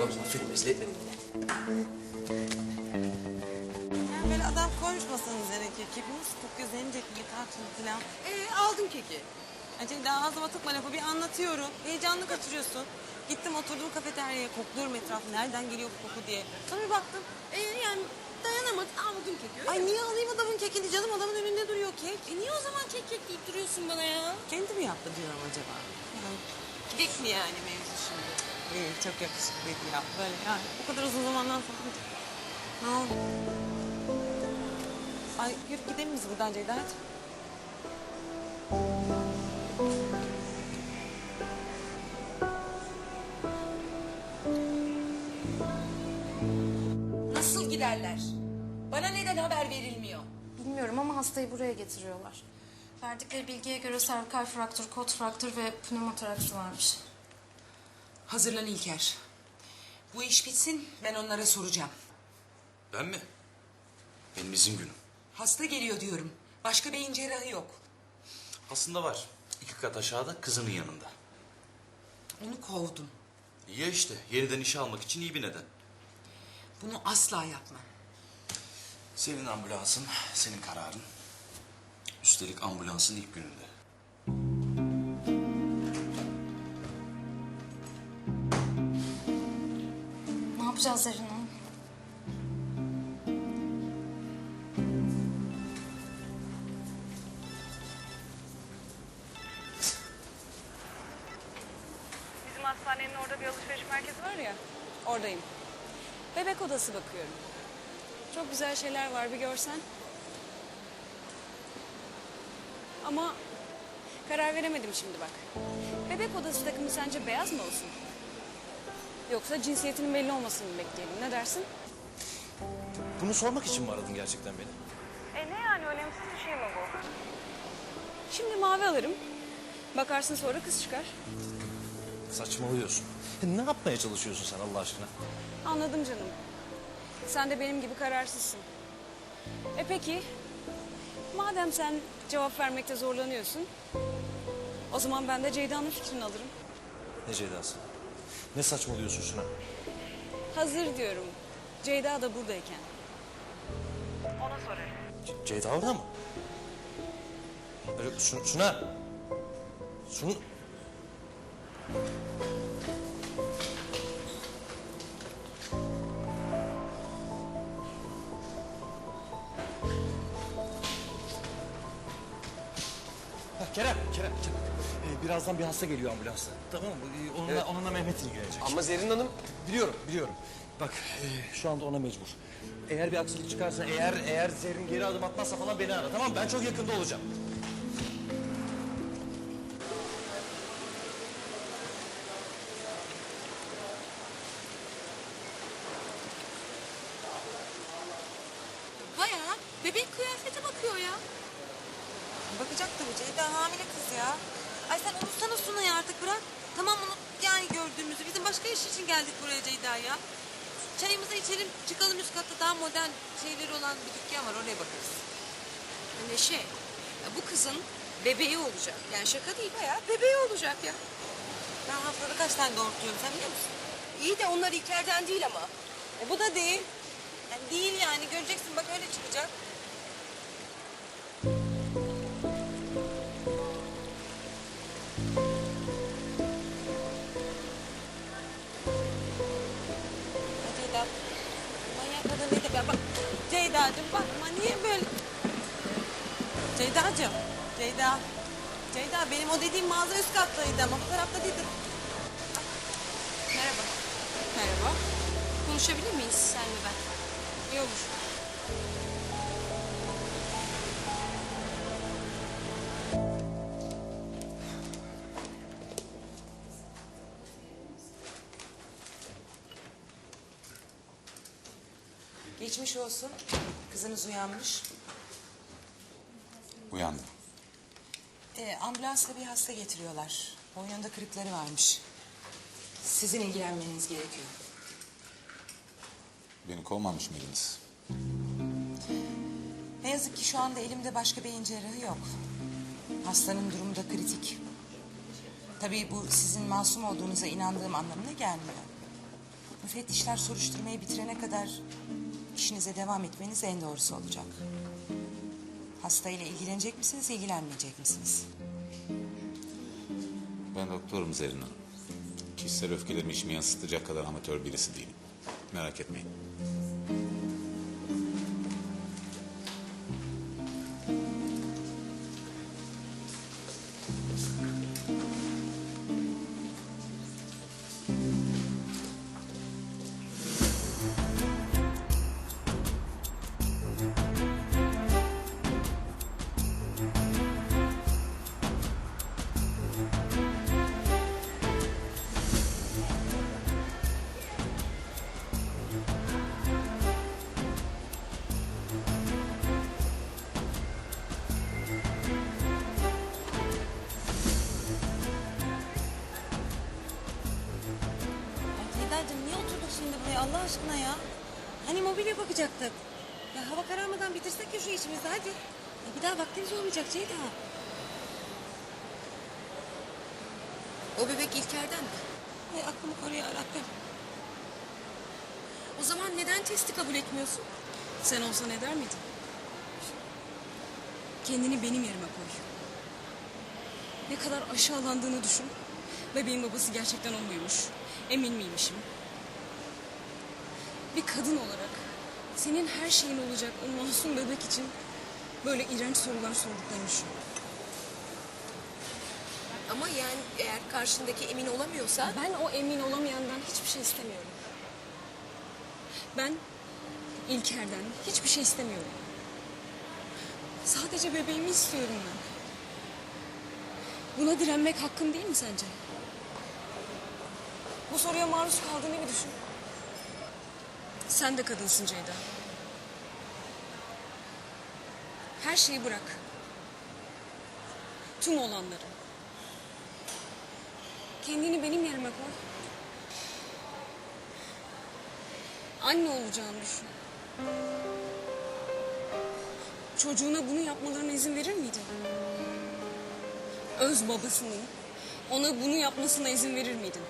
Allah'ım affet bizi etmedik. Yani böyle adam konuşmasanız gerekir. Kekimiz kokuyor, zencefili, tarçın falan. Ee, aldım keki. Acaba daha ağzıma tıkma lafı bir anlatıyorum. Heyecanlı kaçırıyorsun. Gittim oturdum kafeteryaya kokluyorum etrafı. Nereden geliyor bu koku diye. Sonra bir baktım. Ee, yani dayanamadım aldım keki. Ay niye alayım adamın kekini canım? Adamın önünde duruyor kek. E, niye o zaman kek kek deyip duruyorsun bana ya? Kendi mi yaptı diyorum acaba? Yani Kek mi yani mevzu şimdi? İyi, çok yakışıklıydı ya. Böyle yani bu kadar uzun zamandan sonra. Ne oldu? Ay yürü gidelim biz buradan Ceyda hadi. Nasıl giderler? Bana neden haber verilmiyor? Bilmiyorum ama hastayı buraya getiriyorlar. Verdikleri bilgiye göre servikal fraktür, kot fraktür ve pneumotoraksi varmış. Hazırlan İlker. Bu iş bitsin ben onlara soracağım. Ben mi? Benim izin günüm. Hasta geliyor diyorum. Başka beyin cerrahı yok. Aslında var. İki kat aşağıda kızının yanında. Onu kovdum. Ya işte yeniden işe almak için iyi bir neden. Bunu asla yapmam. Senin ambulansın, senin kararın. Üstelik ambulansın ilk gününde. Yapacağız Zerrin? Bizim hastanenin orada bir alışveriş merkezi var ya. Oradayım. Bebek odası bakıyorum. Çok güzel şeyler var bir görsen. Ama karar veremedim şimdi bak. Bebek odası takımı sence beyaz mı olsun? Yoksa cinsiyetinin belli olmasını mı bekleyelim? Ne dersin? Bunu sormak için mi aradın gerçekten beni? E ne yani önemsiz bir şey mi bu? Şimdi mavi alırım. Bakarsın sonra kız çıkar. Saçmalıyorsun. Ne yapmaya çalışıyorsun sen Allah aşkına? Anladım canım. Sen de benim gibi kararsızsın. E peki, madem sen cevap vermekte zorlanıyorsun... ...o zaman ben de Ceyda'nın fikrini alırım. Ne Ceyda'sı? Ne saçmalıyorsun Suna? Hazır diyorum. Ceyda da buradayken. Ona sorarım. Ce- Ceyda orada mı? Öyle, Su- Suna. Suna. Kerem, Kerem, Kerem. Ee, birazdan bir hasta geliyor ambulansla. Tamam mı? Ee, onunla, onunla Mehmet ilgilenecek. Ama Zerrin Hanım Biliyorum, biliyorum. Bak e, şu anda ona mecbur. Eğer bir aksilik çıkarsa, eğer eğer Zerrin geri adım atmazsa falan beni ara tamam mı? Ben çok yakında olacağım. Bayağı bebek kıyafete bakıyor ya. Bakacak tabii Ceyda hamile kız ya. Ay sen unutsana Sunay'ı artık bırak. Tamam unut yani gördüğümüzü. Bizim başka iş için geldik buraya Ceyda ya. Çayımızı içelim çıkalım üst katta daha modern şeyleri olan bir dükkan var oraya bakarız. Neşe, ya bu kızın bebeği olacak. Yani şaka değil bayağı bebeği olacak ya. Ben haftada kaç tane doğurtuyorum sen biliyor musun? İyi de onlar İlker'den değil ama. E bu da değil. Yani değil yani göreceksin bak öyle çıkacak. De bak Ceyda'cığım bakma niye böyle? Ceyda'cığım, Ceyda. Ceyda benim o dediğim mağaza üst kattaydı ama bu tarafta değildi. Merhaba. Merhaba. Konuşabilir miyiz sen ve ben? İyi olur. Geçmiş olsun. Kızınız uyanmış. Uyandım. Ee, ambulansla bir hasta getiriyorlar. Boynunda kırıkları varmış. Sizin ilgilenmeniz gerekiyor. Beni kovmamış mıydınız? Ne yazık ki şu anda elimde başka beyin cerrahı yok. Hastanın durumu da kritik. Tabii bu sizin masum olduğunuza inandığım anlamına gelmiyor. Müfettişler soruşturmayı bitirene kadar işinize devam etmeniz en doğrusu olacak. Hastayla ilgilenecek misiniz, ilgilenmeyecek misiniz? Ben doktorum Zerrin Hanım. Kişisel öfkelerimi içime yansıtacak kadar amatör birisi değilim. Merak etmeyin. Allah aşkına ya? Hani mobilya bakacaktık. Ya hava kararmadan bitirsek ya şu işimizi hadi. Ya bir daha vaktimiz olmayacak Ceyda. O bebek İlker'den mi? Ay aklımı koru ya. O zaman neden testi kabul etmiyorsun? Sen olsan eder miydin? Kendini benim yerime koy. Ne kadar aşağılandığını düşün. Bebeğin babası gerçekten o muymuş? Emin miymişim? Bir kadın olarak senin her şeyin olacak o masum bebek için böyle iğrenç sorular sorduklarını düşün. Ama yani eğer karşındaki emin olamıyorsa... Ben o emin olamayandan hiçbir şey istemiyorum. Ben İlker'den hiçbir şey istemiyorum. Sadece bebeğimi istiyorum ben. Buna direnmek hakkım değil mi sence? Bu soruya maruz kaldığını bir düşün. Sen de kadınsın Ceyda. Her şeyi bırak. Tüm olanları. Kendini benim yerime koy. Anne olacağını düşün. Çocuğuna bunu yapmalarına izin verir miydin? Öz babasının ona bunu yapmasına izin verir miydin?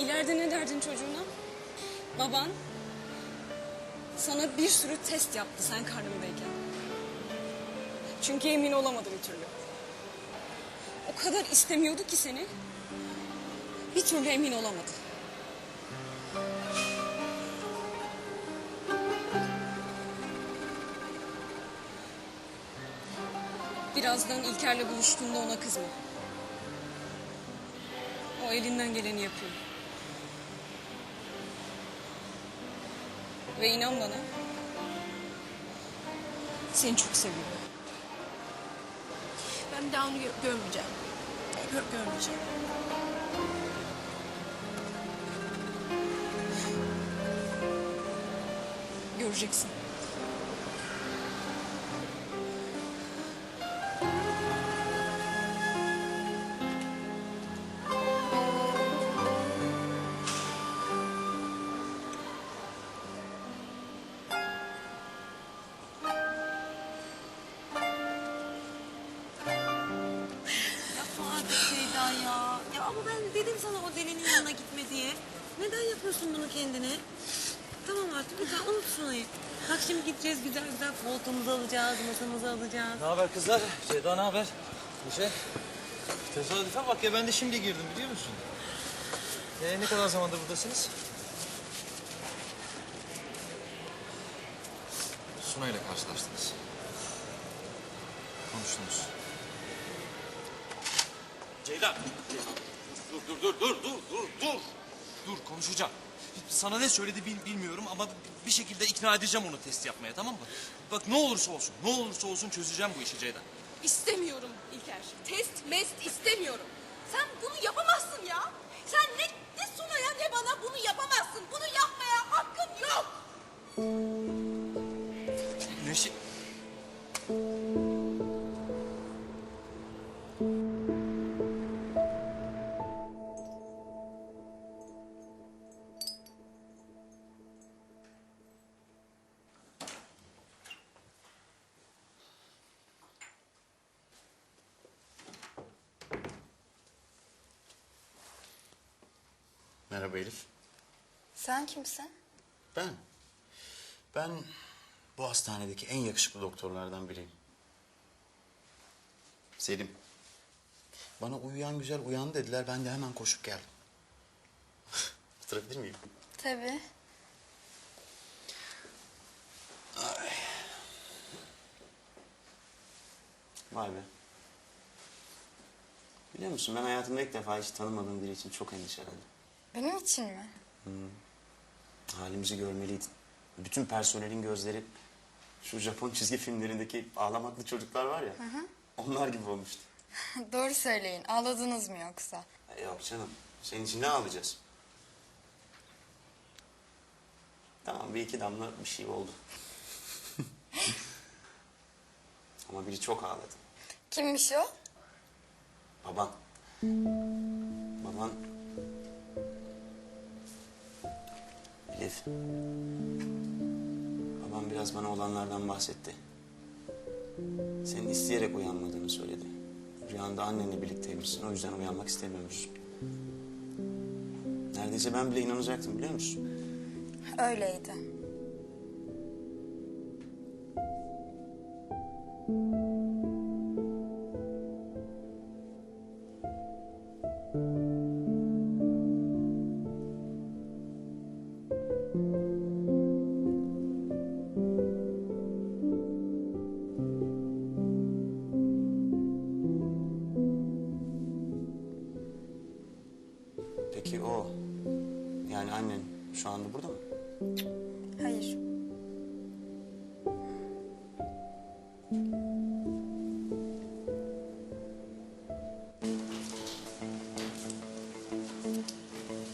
İleride ne derdin çocuğuna? Baban sana bir sürü test yaptı sen karnındayken. Çünkü emin olamadı bir türlü. O kadar istemiyordu ki seni. Bir türlü emin olamadı. Birazdan İlker'le buluştuğunda ona kızma. O elinden geleni yapıyor. Ve inan bana. Seni çok seviyor. Ben bir daha onu gö- görmeyeceğim. Gö- görmeyeceğim. Göreceksin. Kendine? Tamam artık lütfen unut Sunay'ı. Bak şimdi gideceğiz güzel güzel koltuğumuzu alacağız, masamızı alacağız. Ne haber kızlar? Ceyda ne haber? Neşe? Tesadüfe bak ya ben de şimdi girdim biliyor musun? Ee, ne kadar zamandır buradasınız? Suna ile karşılaştınız. Konuştunuz. Ceyda! Dur, dur, dur, dur, dur, dur, dur! Dur, konuşacağım. Sana ne söyledi bil- bilmiyorum ama bir şekilde ikna edeceğim onu test yapmaya tamam mı? Bak ne olursa olsun, ne olursa olsun çözeceğim bu işi Ceyda. İstemiyorum İlker. Test mest istemiyorum. Sen bunu yapamazsın ya. Sen ne, ne Sunay'a ne bana bunu yapamazsın. Bunu yapmaya hakkın yok. Merhaba Elif. Sen kimsin? Ben. Ben bu hastanedeki en yakışıklı doktorlardan biriyim. Selim. Bana uyuyan güzel uyan dediler. Ben de hemen koşup geldim. Oturabilir miyim? Tabii. Vay be. Biliyor musun ben hayatımda ilk defa hiç tanımadığım biri için çok endişelendim. Benim için mi? Halimizi görmeliydin. Bütün personelin gözleri şu Japon çizgi filmlerindeki ağlamaklı çocuklar var ya. Onlar gibi olmuştu. Doğru söyleyin. Ağladınız mı yoksa? E, Yok canım. Senin için ne ağlayacağız? Tamam bir iki damla bir şey oldu. Ama biri çok ağladı. Kimmiş o? Baban. Baban... Elif. Babam biraz bana olanlardan bahsetti. Senin isteyerek uyanmadığını söyledi. Rüyanda annenle birlikteymişsin. O yüzden uyanmak istemiyormuşsun. Neredeyse ben bile inanacaktım biliyor musun? Öyleydi. Şu anda burada mı? Hayır.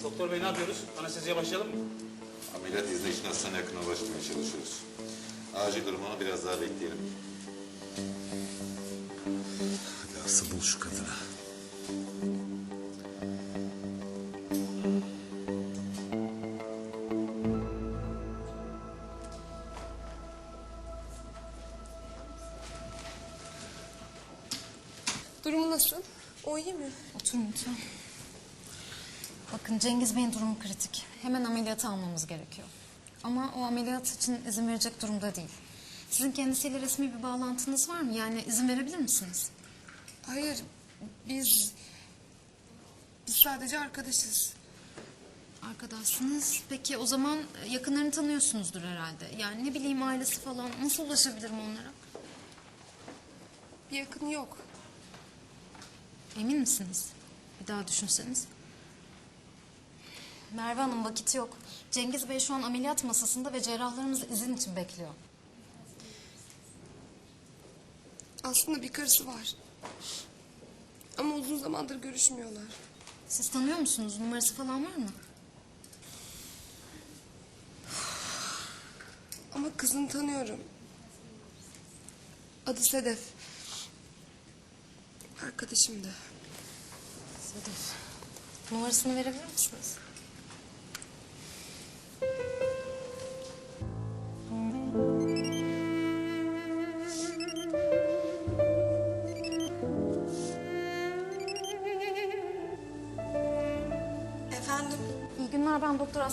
Doktor bey ne yapıyoruz? Anesteziye başlayalım mı? Ameliyat izni için hastane yakına ulaşmaya çalışıyoruz. Acil durum ama biraz daha bekleyelim. Hadi asıl bul şu kadını. Bey'in durumu kritik. Hemen ameliyata almamız gerekiyor. Ama o ameliyat için izin verecek durumda değil. Sizin kendisiyle resmi bir bağlantınız var mı? Yani izin verebilir misiniz? Hayır. Biz... Biz sadece arkadaşız. Arkadaşsınız. Peki o zaman yakınlarını tanıyorsunuzdur herhalde. Yani ne bileyim ailesi falan. Nasıl ulaşabilirim onlara? Bir yakını yok. Emin misiniz? Bir daha düşünseniz. Merve Hanım vakit yok. Cengiz Bey şu an ameliyat masasında ve cerrahlarımız izin için bekliyor. Aslında bir karısı var. Ama uzun zamandır görüşmüyorlar. Siz tanıyor musunuz? Numarası falan var mı? Ama kızını tanıyorum. Adı Sedef. Arkadaşım da. Sedef. Numarasını verebilir misiniz?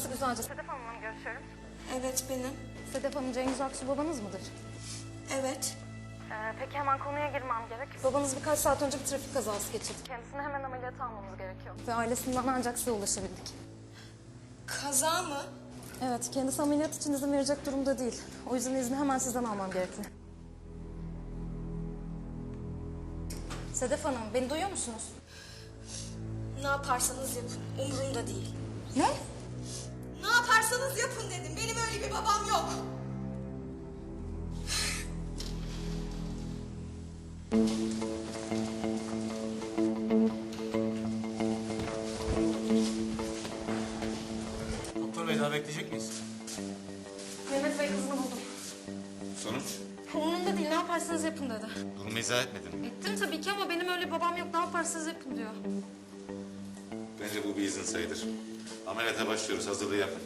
Aslı Güzelce. Sedef Hanım'la mı görüşüyorum? Evet benim. Sedef Hanım Cengiz Aksu babanız mıdır? Evet. Ee, peki hemen konuya girmem gerek. Babanız birkaç saat önce bir trafik kazası geçirdi. Kendisini hemen ameliyata almamız gerekiyor. Ve ailesinden ancak size ulaşabildik. Kaza mı? Evet, kendisi ameliyat için izin verecek durumda değil. O yüzden izni hemen sizden almam gerekli. Sedef Hanım, beni duyuyor musunuz? Ne yaparsanız yapın. Umurumda değil. Ne? Yaparsanız yapın dedim. Benim öyle bir babam yok. Doktor bey daha bekleyecek miyiz? Mehmet Bey kızını buldum. Sonuç? Umurumda değil, ne yaparsanız yapın dedi. Durumu izah etmedin mi? Ettim tabii ki ama benim öyle babam yok, ne yaparsanız yapın diyor. Bence bu bir izin sayılır. Ameliyata başlıyoruz. Hazırlığı yapın.